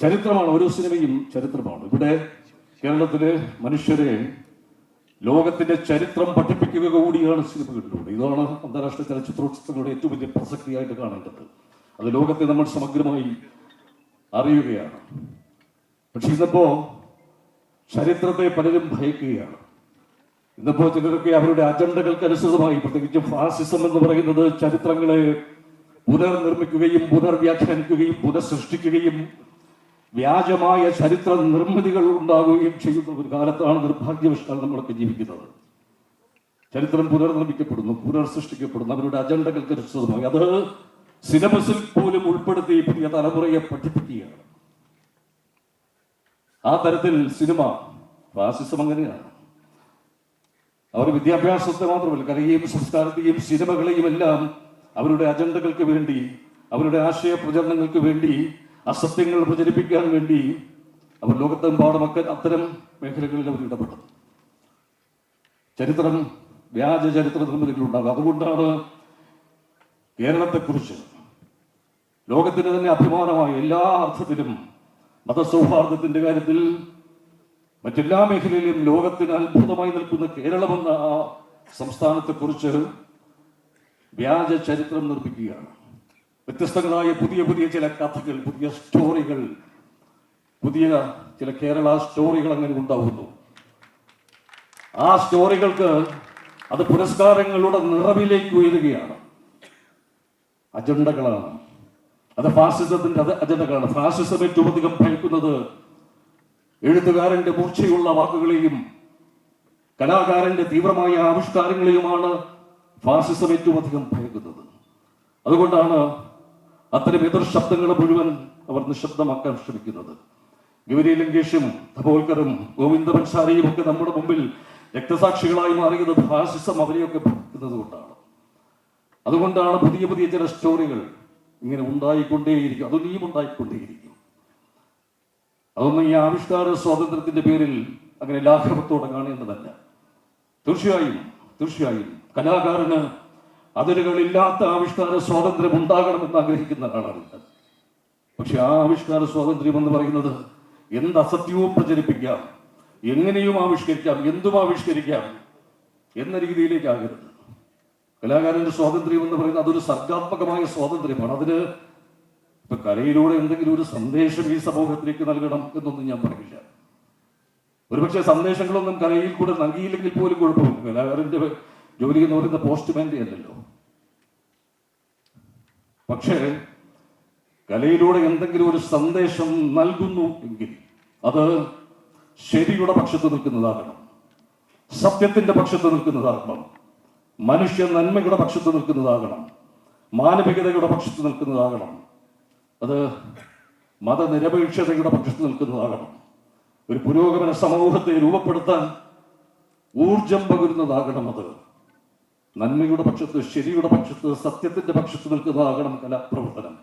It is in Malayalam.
ചരിത്രമാണ് ഓരോ സിനിമയും ചരിത്രമാണ്. ഇവിടെ കേരളത്തിലെ മനുഷ്യരെ ലോകത്തിന്റെ ചരിത്രം പഠിപ്പിക്കുക കൂടിയാണ് സിനിമകളിലൂടെ. ഇതാണ് അന്താരാഷ്ട്ര ചലച്ചിത്രോത്സവങ്ങളുടെ ഏറ്റവും വലിയ പ്രസക്തിയായിട്ട് കാണേണ്ടത്. അത് ലോകത്തെ നമ്മൾ സമഗ്രമായി അറിയുകയാണ്. പക്ഷെ ഇന്നിപ്പോ ചരിത്രത്തെ പലരും ഭയക്കുകയാണ്. ഇന്നിപ്പോ ചിലരൊക്കെ അവരുടെ അജണ്ടകൾക്ക് അനുസൃതമായി പ്രത്യേകിച്ചും ഫാസിസം എന്ന് പറയുന്നത് ചരിത്രങ്ങളെ പുനർനിർമ്മിക്കുകയും പുനർവ്യാഖ്യാനിക്കുകയും പുനഃസൃഷ്ടിക്കുകയും വ്യാജമായ ചരിത്ര നിർമ്മിതികൾ ഉണ്ടാകുകയും ചെയ്യുന്ന ഒരു കാലത്താണ് നിർഭാഗ്യവശാൽ നമ്മളൊക്കെ ജീവിക്കുന്നത്. ചരിത്രം പുനർനിർമ്മിക്കപ്പെടുന്നു പുനർസൃഷ്ടിക്കപ്പെടുന്നു അവരുടെ അജണ്ടകൾക്ക് രക്ഷിതമായി അത് സിലബസിൽ പോലും ഉൾപ്പെടുത്തി പുതിയ തലമുറയെ പഠിപ്പിക്കുകയാണ്. ആ തരത്തിൽ സിനിമ ഫാസിസം അങ്ങനെയാണ്. അവർ വിദ്യാഭ്യാസത്തെ മാത്രമല്ല കലയെയും സംസ്കാരത്തെയും സിനിമകളെയും എല്ലാം അവരുടെ അജണ്ടകൾക്ക് വേണ്ടി അവരുടെ ആശയ പ്രചരണങ്ങൾക്ക് വേണ്ടി അസത്യങ്ങൾ പ്രചരിപ്പിക്കാൻ വേണ്ടി അവർ ലോകത്തെമ്പാടുമൊക്കെ അത്തരം മേഖലകളിൽ അവർ ഇടപെട്ടു ചരിത്രം വ്യാജ ചരിത്ര നിർമ്മിതികളുണ്ടാകും അതുകൊണ്ടാണ് കേരളത്തെക്കുറിച്ച് ലോകത്തിന് തന്നെ അഭിമാനമായ എല്ലാ അർത്ഥത്തിലും മതസൗഹാർദ്ദത്തിന്റെ കാര്യത്തിൽ മറ്റെല്ലാ മേഖലയിലും ലോകത്തിന് അത്ഭുതമായി നിൽക്കുന്ന കേരളമെന്ന ആ സംസ്ഥാനത്തെക്കുറിച്ച് വ്യാജ ചരിത്രം നിർമ്മിക്കുകയാണ്. വ്യത്യസ്തങ്ങളായ പുതിയ പുതിയ ചില കഥകൾ പുതിയ സ്റ്റോറികൾ പുതിയ ചില കേരള സ്റ്റോറികൾ അങ്ങനെ ഉണ്ടാവുന്നു. ആ സ്റ്റോറികൾക്ക് അത് പുരസ്കാരങ്ങളുടെ നിറവിലേക്ക് ഉയരുകയാണ്. അജണ്ടകളാണ്. അത് ഫാസിസത്തിന്റെ അത് അജണ്ടകളാണ്. ഫാസിസം ഏറ്റവും അധികം ഭയക്കുന്നത് എഴുത്തുകാരന്റെ മൂർച്ചയുള്ള വാക്കുകളെയും കലാകാരന്റെ തീവ്രമായ ആവിഷ്കാരങ്ങളെയുമാണ് ഫാസിസം ഏറ്റവും അധികം ഭയക്കുന്നത്. അതുകൊണ്ടാണ് അത്തരം എതിർ ശബ്ദങ്ങളെ മുഴുവൻ അവർ നിശബ്ദമാക്കാൻ ശ്രമിക്കുന്നത്. ഗൗരി ലങ്കേഷും തപോൽക്കറും ഗോവിന്ദ പൻസാരിയും ഒക്കെ നമ്മുടെ മുമ്പിൽ രക്തസാക്ഷികളായി മാറിയത് ഫാസിസം അവരെയൊക്കെ ഭരിക്കുന്നത് കൊണ്ടാണ്. അതുകൊണ്ടാണ് പുതിയ പുതിയ ചില സ്റ്റോറികൾ ഇങ്ങനെ ഉണ്ടായിക്കൊണ്ടേയിരിക്കും. അതൊന്നും ഉണ്ടായിക്കൊണ്ടേയിരിക്കും. അതൊന്നും ഈ ആവിഷ്കാര സ്വാതന്ത്ര്യത്തിന്റെ പേരിൽ അങ്ങനെ ലാഘവത്തോടെ കാണേണ്ടതല്ല തീർച്ചയായും തീർച്ചയായും കലാകാരന് അതിരുകളില്ലാത്ത ആവിഷ്കാര സ്വാതന്ത്ര്യം ഉണ്ടാകണമെന്ന് ആഗ്രഹിക്കുന്ന ആളാണ് പക്ഷെ ആ ആവിഷ്കാര സ്വാതന്ത്ര്യം എന്ന് പറയുന്നത് എന്ത് അസത്യവും പ്രചരിപ്പിക്കാം എങ്ങനെയും ആവിഷ്കരിക്കാം എന്തും ആവിഷ്കരിക്കാം എന്ന രീതിയിലേക്കാകരുത്. കലാകാരന്റെ സ്വാതന്ത്ര്യം എന്ന് പറയുന്നത് അതൊരു സർഗാത്മകമായ സ്വാതന്ത്ര്യമാണ്. അതിന് ഇപ്പൊ കലയിലൂടെ എന്തെങ്കിലും ഒരു സന്ദേശം ഈ സമൂഹത്തിലേക്ക് നൽകണം എന്നൊന്നും ഞാൻ പറയില്ല ഒരുപക്ഷെ സന്ദേശങ്ങളൊന്നും കലയിൽ കൂടെ നൽകിയില്ലെങ്കിൽ പോലും കുഴപ്പമില്ല. കലാകാരന്റെ ജോലി എന്ന് പറയുന്ന പോസ്റ്റ്മാന്റെ അല്ലല്ലോ പക്ഷേ കലയിലൂടെ എന്തെങ്കിലും ഒരു സന്ദേശം നൽകുന്നു എങ്കിൽ അത് ശരിയുടെ പക്ഷത്ത് നിൽക്കുന്നതാകണം. സത്യത്തിന്റെ പക്ഷത്ത് നിൽക്കുന്നതാകണം. മനുഷ്യ നന്മയുടെ പക്ഷത്ത് നിൽക്കുന്നതാകണം. മാനവികതയുടെ പക്ഷത്ത് നിൽക്കുന്നതാകണം. അത് മതനിരപേക്ഷതയുടെ പക്ഷത്ത് നിൽക്കുന്നതാകണം. ഒരു പുരോഗമന സമൂഹത്തെ രൂപപ്പെടുത്താൻ ഊർജം പകരുന്നതാകണം അത്. നന്മയുടെ പക്ഷത്ത് ശരിയുടെ പക്ഷത്ത് സത്യത്തിന്റെ പക്ഷത്ത് നിൽക്കുന്നതാകണം കലാപ്രവർത്തനം.